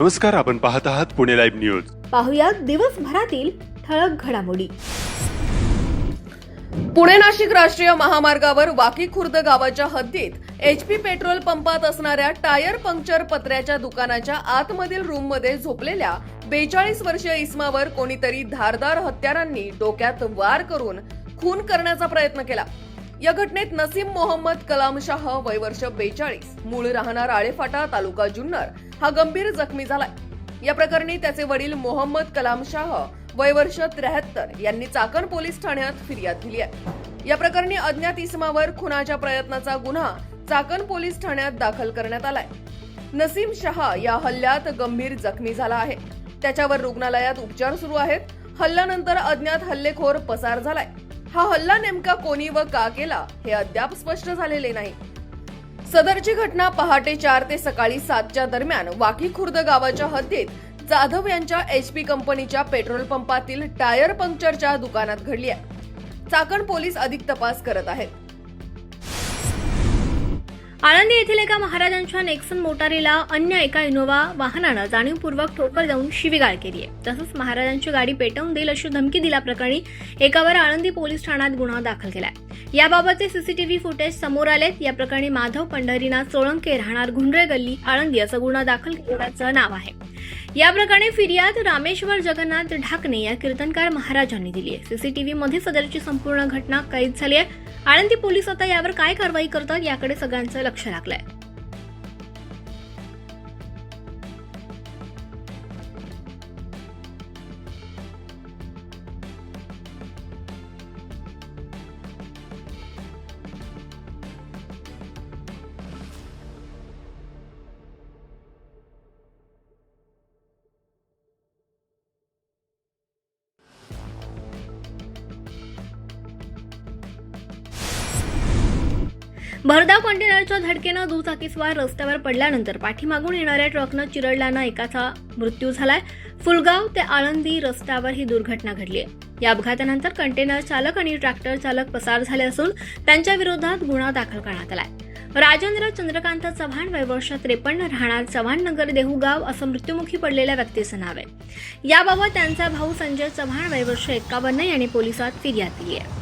नमस्कार आपण पाहत आहात पुणे लाईव्ह न्यूज. पाहुयात दिवसभरातील ठळक घडामोडी. पुणे नाशिक राष्ट्रीय महामार्गावर वाकी खुर्द गावाच्या हद्दीत एचपी पेट्रोल पंपात असणाऱ्या टायर पंक्चर पत्र्याच्या दुकानाच्या आतमधील रूममध्ये झोपलेल्या बेचाळीस वर्षीय इस्मावर कोणीतरी धारदार हत्यारांनी डोक्यात वार करून खून करण्याचा प्रयत्न केला. या घटनेत नसीम मोहम्मद कलाम शाह वय वर्ष बेचाळीस मूळ राहणार आळेफाटा तालुका जुन्नर हा गंभीर जखमी झालाय. या प्रकरणी त्याचे वडील मोहम्मद कलाम शाह वय वर्ष त्र्याहत्तर यांनी चाकण पोलीस ठाण्यात फिर्याद दिली आहे. या प्रकरणी अज्ञात इसमावर खुनाच्या प्रयत्नाचा गुन्हा चाकण पोलीस ठाण्यात दाखल करण्यात आलाय. नसीम शहा या हल्ल्यात गंभीर जखमी झाला आहे. त्याच्यावर रुग्णालयात उपचार सुरू आहेत. हल्ल्यानंतर अज्ञात हल्लेखोर पसार झालाय. हा हल्ला नेमका कोणी व का केला हे अद्याप स्पष्ट झालेले नाही. सदरची घटना पहाटे चार ते सकाळी सातच्या दरम्यान वाकी खुर्द गावाच्या हद्दीत जाधव यांच्या एचपी कंपनीच्या पेट्रोल पंपातील टायर पंक्चरच्या दुकानात घडली आहे. चाकण पोलीस अधिक तपास करत आहेत. आळंदी येथील एका महाराजांच्या नेक्सन मोटारीला अन्य एका इनोव्हा वाहनानं जाणीवपूर्वक ठोकर देऊन शिवीगाळ केली आहे. तसंच महाराजांची गाडी पेटवून देईल अशी धमकी दिल्याप्रकरणी एकावर आळंदी पोलीस ठाण्यात गुन्हा दाखल केला आहे. याबाबतचे सीसीटीव्ही फुटेज समोर आलेत. या प्रकरणी माधव पंढरीनाथ सोळंके राहणार घुंडळे गल्ली आळंदी असं गुन्हा दाखल केल्याचं नाव आहे. या प्रकरणी फिर्याद रामेश्वर जगन्नाथ ढाकणे या कीर्तनकार महाराजांनी दिली आहे. सीसीटीव्ही मध्ये सदरची संपूर्ण घटना कैद झाली आहे. आळंदी पोलीस आता यावर काय कारवाई करतात याकडे सगळ्यांचं लक्ष लागलंय. भरधाव कंटेनरच्या धडकेनं दुचाकीस्वार रस्त्यावर पडल्यानंतर पाठीमागून येणाऱ्या ट्रकनं चिरडल्यानं एकाचा मृत्यू झालाय. फुलगाव ते आळंदी रस्त्यावर ही दुर्घटना घडली आहे या अपघातानंतर कंटेनर चालक आणि ट्रॅक्टर चालक पसार झाले असून त्यांच्या विरोधात गुन्हा दाखल करण्यात आलाय. राजेंद्र चंद्रकांत चव्हाण वयवर्ष त्रेपन्न राहणार चव्हाण नगर देहूगाव असं मृत्युमुखी पडलेल्या व्यक्तीचं नाव आहे. याबाबत त्यांचा भाऊ संजय चव्हाण वयवर्ष एक्कावन्न यांनी पोलिसात फिर्याद दिली आहे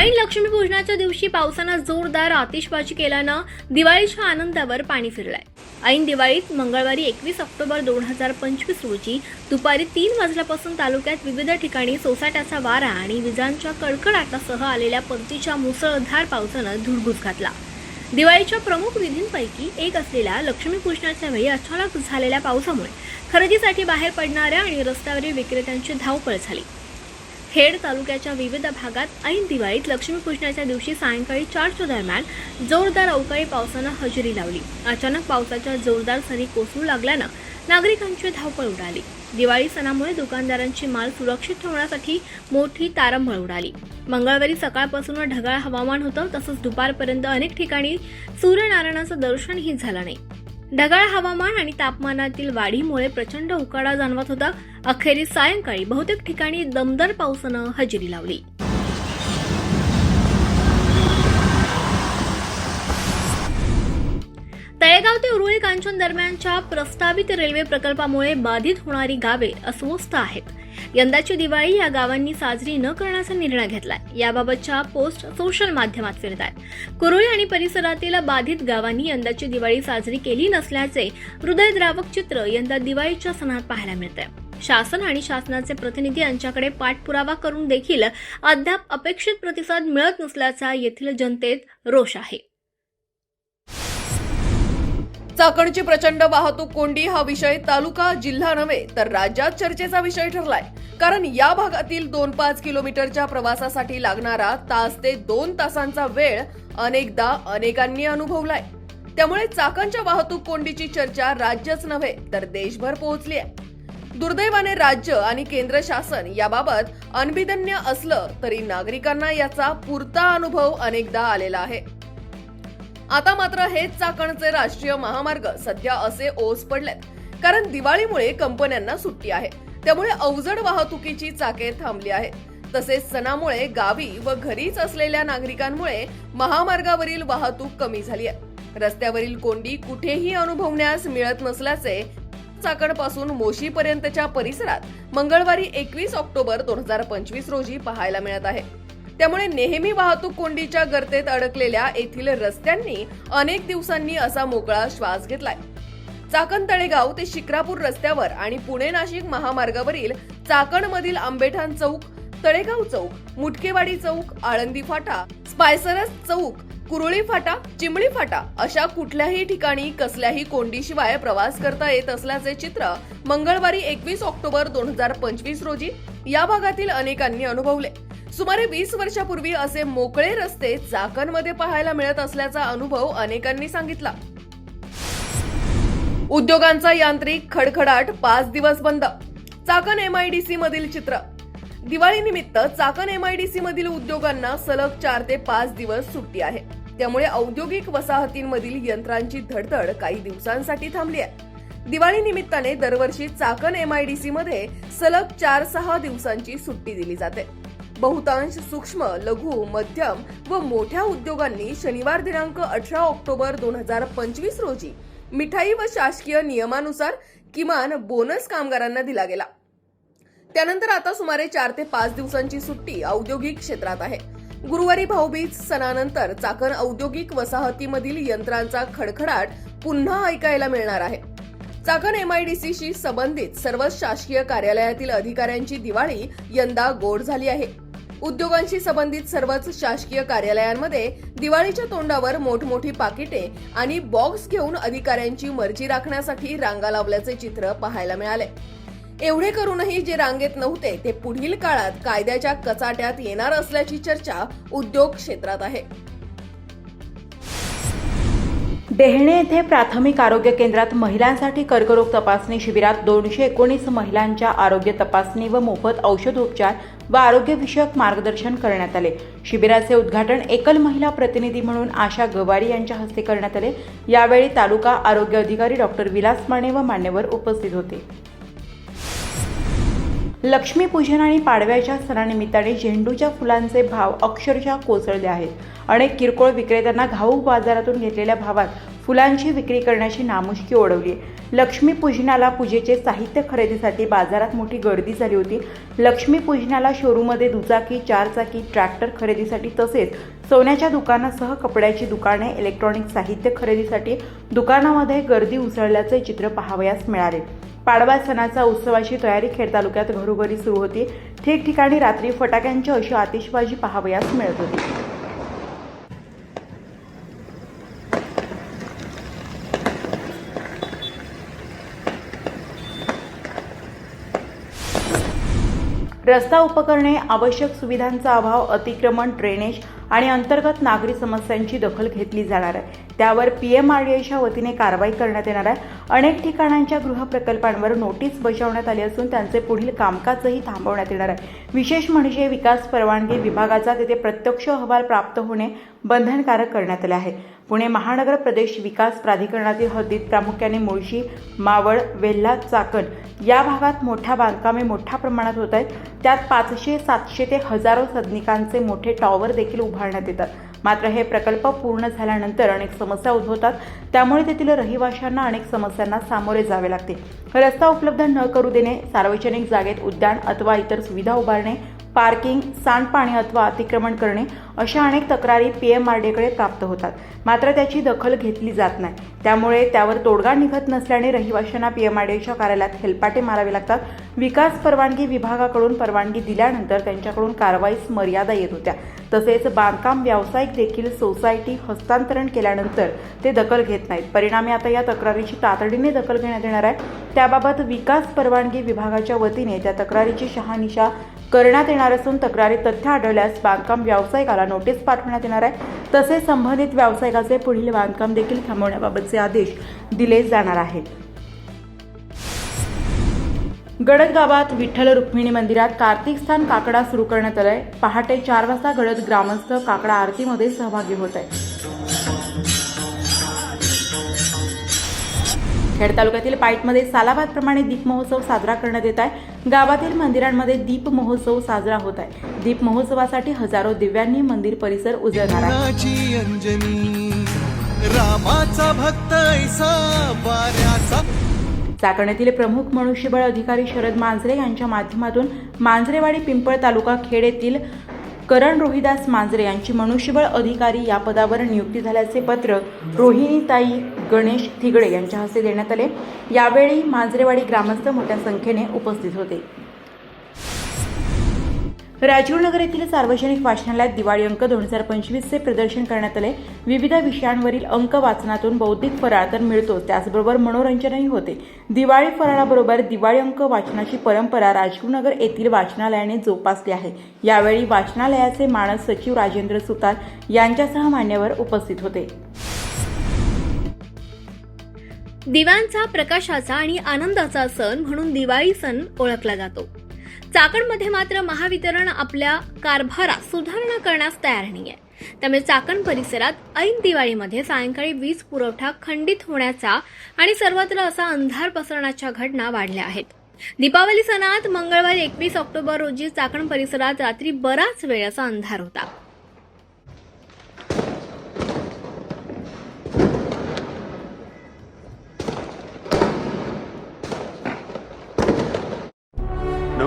ऐन लक्ष्मीपूजनाच्या दिवशी पावसानं जोरदार आतिषबाजी केल्यानं दिवाळीच्या आनंदावर पाणी फिरलंय. ऐन दिवाळीत मंगळवारी एकवीस ऑक्टोबर दोन हजार पंचवीस रोजी दुपारी तीन वाजल्यापासून तालुक्यात विविध ठिकाणी सोसाट्याचा वारा आणि विजांच्या कडकडाटासह आलेल्या परतीच्या मुसळधार पावसानं धुडगूस घातला. दिवाळीच्या प्रमुख विधींपैकी एक असलेल्या लक्ष्मीपूजनाच्या वेळी अचानक झालेल्या पावसामुळे खरेदीसाठी बाहेर पडणाऱ्या आणि रस्त्यावरील विक्रेत्यांची धावपळ झाली. खेड तालुक्याच्या विविध भागात ऐन दिवाळीत लक्ष्मीपूजनाच्या दिवशी सायंकाळी चारच्या दरम्यान जोरदार अवकाळी पावसानं हजेरी लावली. अचानक पावसाच्या जोरदार सरी कोसळू लागल्यानं नागरिकांची धावपळ उडाली. दिवाळी सणामुळे दुकानदारांची माल सुरक्षित ठेवण्यासाठी मोठी तारंबळ उडाली. मंगळवारी सकाळपासून ढगाळ हवामान होतं तसंच दुपारपर्यंत अनेक ठिकाणी सूर्यनारायणाचं दर्शनही झालं नाही. ढगाळ हवामान आणि तापमानातील वाढीमुळे प्रचंड उकाडा जाणवत होता. अखेरीस सायंकाळी बहुतेक ठिकाणी दमदार पावसानं हजेरी लावली. तळेगाव ते उरुळी कांचन दरम्यानच्या प्रस्तावित रेल्वे प्रकल्पामुळे बाधित होणारी गावे अस्वस्थ आहेत. यंदाची दिवाळी या गावांनी साजरी न करण्याचा निर्णय घेतलाय. याबाबतच्या पोस्ट सोशल माध्यमात फिरत आहेत कुरुळी आणि परिसरातील बाधित गावांनी यंदाची दिवाळी साजरी केली नसल्याचे हृदयद्रावक चित्र यंदा दिवाळीच्या सणात पाहायला मिळतंय. शासन आणि शासनाचे प्रतिनिधी यांच्याकडे पाठपुरावा करून देखील अद्याप अपेक्षित प्रतिसाद मिळत नसल्याचा येथील जनतेत रोष आहे. चाकणची प्रचंड वाहतूक कोंडी हा विषय तालुका जिल्हा नव्हे तर राज्यात चर्चेचा विषय ठरलाय. कारण या भागातील दोन पाच किलोमीटरच्या प्रवासासाठी लागणारा तास ते दोन तासांचा वेळ अनेकदा अनेकांनी अनुभवलाय. त्यामुळे चाकणच्या वाहतूक कोंडीची चर्चा राज्यच नव्हे तर देशभर पोहोचली आहे. दुर्दैवाने राज्य आणि केंद्र शासन याबाबत अनभिदन्य असलं तरी नागरिकांना याचा पुरता अनुभव अनेकदा आलेला आहे. आता मात्र हेच चाकणचे राष्ट्रीय महामार्ग सध्या असे ओस पडलेत. कारण दिवाळीमुळे कंपन्यांना सुट्टी आहे. त्यामुळे अवजड वाहतुकीची चाके थांबली आहेत. तसेच सणामुळे गावी व घरीच असलेल्या नागरिकांमुळे महामार्गावरील वाहतूक कमी झाली आहे. रस्त्यावरील कोंडी कुठेही अनुभवण्यास मिळत नसल्याचे चाकणपासून मोशी पर्यंतच्या परिसरात मंगळवारी एकवीस ऑक्टोबर दोन हजार पंचवीस रोजी पाहायला मिळत आहे. त्यामुळे नेहमी वाहतूक कोंडीच्या गर्तेत अडकलेल्या येथील रस्त्यांनी अनेक दिवसांनी असा मोकळा श्वास घेतलाय. चाकण तळेगाव ते शिक्रापूर रस्त्यावर आणि पुणे नाशिक महामार्गावरील चाकणमधील आंबेठाण चौक तळेगाव चौक मुटकेवाडी चौक आळंदी फाटा स्पायसरस चौक कुरुळी फाटा चिमळी फाटा अशा कुठल्याही ठिकाणी कसल्याही कोंडीशिवाय प्रवास करता येत असल्याचे चित्र मंगळवारी एकवीस ऑक्टोबर दोन हजार पंचवीस रोजी या भागातील अनेकांनी अनुभवले. सुमारे वीस वर्षापूर्वी असे मोकळे रस्ते चाकणमध्ये पाहायला मिळत असल्याचा अनुभव अनेकांनी सांगितला. उद्योगांचा यांत्रिक खडखडाट पाच दिवस बंद. चाकण एमआयडीसी मधील चित्र. दिवाळीनिमित्त चाकण एमआयडीसी मधील उद्योगांना सलग चार ते पाच दिवस सुट्टी आहे. त्यामुळे औद्योगिक वसाहतींमधील यंत्रांची धडधड काही दिवसांसाठी थांबली आहे. दिवाळी निमित्ताने दरवर्षी चाकण एमआयडीसी मध्ये सलग चार सहा दिवसांची सुट्टी दिली जाते. बहुतांश सूक्ष्म लघु मध्यम व मोठ्या उद्योगांनी शनिवार दिनांक अठरा ऑक्टोबर दोन हजार पंचवीस रोजी मिठाई व शासकीय नियमानुसार किमान बोनस कामगारांना दिला गेला. त्यानंतर आता सुमारे चार ते पाच दिवसांची सुट्टी औद्योगिक क्षेत्रात आहे. गुरुवारी भाऊबीज सणानंतर चाकण औद्योगिक वसाहतीमधील यंत्रांचा खडखडाट पुन्हा ऐकायला मिळणार आहे. चाकण एमआयडीसीशी संबंधित सर्व शासकीय कार्यालयातील अधिकाऱ्यांची दिवाळी यंदा गोड झाली आहे. उद्योगांशी संबंधित सर्वच शासकीय कार्यालयांमध्ये दिवाळीच्या तोंडावर मोठमोठी पाकिटे आणि बॉक्स घेऊन अधिकाऱ्यांची मर्जी राखण्यासाठी रांगा लावल्याचे चित्र पाहायला मिळाले. एवढे करूनही जे रांगेत नव्हते ते पुढील काळात कायद्याच्या कचाट्यात येणार असल्याची चर्चा उद्योग क्षेत्रात आहे. डेहणे येथे प्राथमिक आरोग्य केंद्रात महिलांसाठी कर्करोग तपासणी शिबिरात दोनशे एकोणीस महिलांच्या आरोग्य तपासणी व मोफत औषधोपचार व आरोग्यविषयक मार्गदर्शन करण्यात आले. शिबिराचे उद्घाटन एकल महिला प्रतिनिधी म्हणून आशा गवारी यांच्या हस्ते करण्यात आले. यावेळी तालुका आरोग्य अधिकारी डॉक्टर विलास माने व मान्यवर उपस्थित होते. लक्ष्मीपूजन आणि पाडव्याच्या सणानिमित्ताने झेंडूच्या फुलांचे भाव अक्षरशः कोसळले आहेत. अनेक किरकोळ विक्रेत्यांना घाऊक बाजारातून घेतलेल्या भावात फुलांची विक्री करण्याची नामुष्की ओढवली. लक्ष्मीपूजनाला पूजेचे साहित्य खरेदीसाठी बाजारात मोठी गर्दी झाली होती. लक्ष्मीपूजनाला शोरूममध्ये दुचाकी चारचाकी ट्रॅक्टर खरेदीसाठी तसेच सोन्याच्या दुकानासह कपड्याची दुकाने इलेक्ट्रॉनिक साहित्य खरेदीसाठी दुकानामध्ये गर्दी उसळल्याचे चित्र पाहावयास मिळाले. पाडवा सणाचा उत्सवाची तयारी खेड तालुक्यात घरोघरी सुरू होती. ठिकठिकाणी रात्री फटाक्यांची अशी आतिषबाजी पाहावयास मिळत होती. रस्ता उपकरणे आवश्यक सुविधांचा अभाव अतिक्रमण ड्रेनेज आणि अंतर्गत नागरी समस्यांची दखल घेतली जाणार आहे. त्यावर पी एम आर डी एच्या वतीने कारवाई करण्यात येणार आहे. अनेक ठिकाणांच्या गृहप्रकल्पांवर नोटीस बजावण्यात आली असून त्यांचे पुढील कामकाजही थांबवण्यात येणार आहे. विशेष म्हणजे विकास परवानगी विभागाचा तेथे प्रत्यक्ष अहवाल प्राप्त होणे बंधनकारक करण्यात आले आहे. पुणे महानगर प्रदेश विकास प्राधिकरणातील हद्दीत प्रामुख्याने मुळशी मावळ वेल्हा चाकण या भागात मोठ्या बांधकामे मोठ्या प्रमाणात होत आहेत. त्यात पाचशे सातशे ते हजारो सदनिकांचे मोठे टॉवर देखील उभारण्यात येतात. मात्र हे प्रकल्प पूर्ण झाल्यानंतर अनेक समस्या उद्भवतात. त्यामुळे तेथील रहिवाशांना अनेक समस्यांना सामोरे जावे लागते. रस्ता उपलब्ध न करू देणे सार्वजनिक जागेत उद्यान अथवा इतर सुविधा उभारणे पार्किंग सांडपाणी अथवा अतिक्रमण करणे अशा अनेक तक्रारी पी एम आर डीकडे प्राप्त होतात. मात्र त्याची दखल घेतली जात नाही. त्यामुळे त्यावर तोडगा निघत नसल्याने रहिवाशांना पी एम आर डीच्या कार्यालयात हेलपाटे मारावे लागतात. विकास परवानगी विभागाकडून परवानगी दिल्यानंतर त्यांच्याकडून कारवाईस मर्यादा येत होत्या. तसेच बांधकाम व्यावसायिक देखील सोसायटी हस्तांतरण केल्यानंतर ते दखल घेत नाहीत. परिणामी आता या तक्रारीची तातडीने दखल घेण्यात येणार आहे. त्याबाबत विकास परवानगी विभागाच्या वतीने त्या तक्रारीची शहानिशा करण्यात येणार असून तक्रारी तथ्य आढळल्यास बांधकाम व्यावसायिकाला नोटीस पाठवण्यात येणार आहे. तसेच संबंधित व्यावसायिकाचे पुढील बांधकाम देखील थांबवण्याबाबतचे आदेश दिले जाणार आहेत. गडद गावात विठ्ठल रुक्मिणी मंदिरात कार्तिक स्थान काकडा सुरू करण्यात आलाय. पहाटे चार वाजता गडद ग्रामस्थ काकडा आरतीमध्ये सहभागी होत आहे खेड तालुक्यातील पाईटमध्ये सालाबादप्रमाणे दीप महोत्सव साजरा करण्यात येत आहे. गावातील मंदिरांमध्ये दीप महोत्सव साजरा होत आहे. दीप महोत्सवासाठी हजारो दिव्यांनी मंदिर परिसर उजळणार आहे. प्रमुख मनुष्यबळ अधिकारी शरद मांजरे यांच्या माध्यमातून मांजरेवाडी पिंपळ तालुका खेड येथील करण रोहिदास मांजरे यांची मनुष्यबळ अधिकारी या पदावर नियुक्ती झाल्याचे पत्र रोहिणीताई गणेश थिगडे यांच्या हस्ते देण्यात आले. यावेळी मांजरेवाडी ग्रामस्थ मोठ्या संख्येने उपस्थित होते. राजीवनगर येथील सार्वजनिक वाचनालयात दिवाळी अंक दोन हजार पंचवीसचे प्रदर्शन करण्यात आले. विविध विषयांवरील अंक वाचनातून बौद्धिक फराळ तर मिळतो. त्याचबरोबर मनोरंजनही होते. दिवाळी फराळाबरोबर दिवाळी अंक वाचनाची परंपरा राजीवनगर येथील वाचनालयाने जोपासली आहे. यावेळी वाचनालयाचे मानस सचिव राजेंद्र सुतार यांच्यासह मान्यवर उपस्थित होते. दिव्यांचा प्रकाशाचा आणि आनंदाचा सण म्हणून दिवाळी सण ओळखला जातो. चाकणमध्ये मात्र महावितरण आपल्या कारभारात सुधारणा करण्यास तयार नाही आहे त्यामुळे चाकण परिसरात ऐन दिवाळीमध्ये सायंकाळी वीज पुरवठा खंडित होण्याचा आणि सर्वत्र असा अंधार पसरण्याच्या घटना वाढल्या आहेत. दीपावली सणात मंगळवारी एकवीस ऑक्टोबर रोजी चाकण परिसरात रात्री बराच वेळ असा अंधार होता.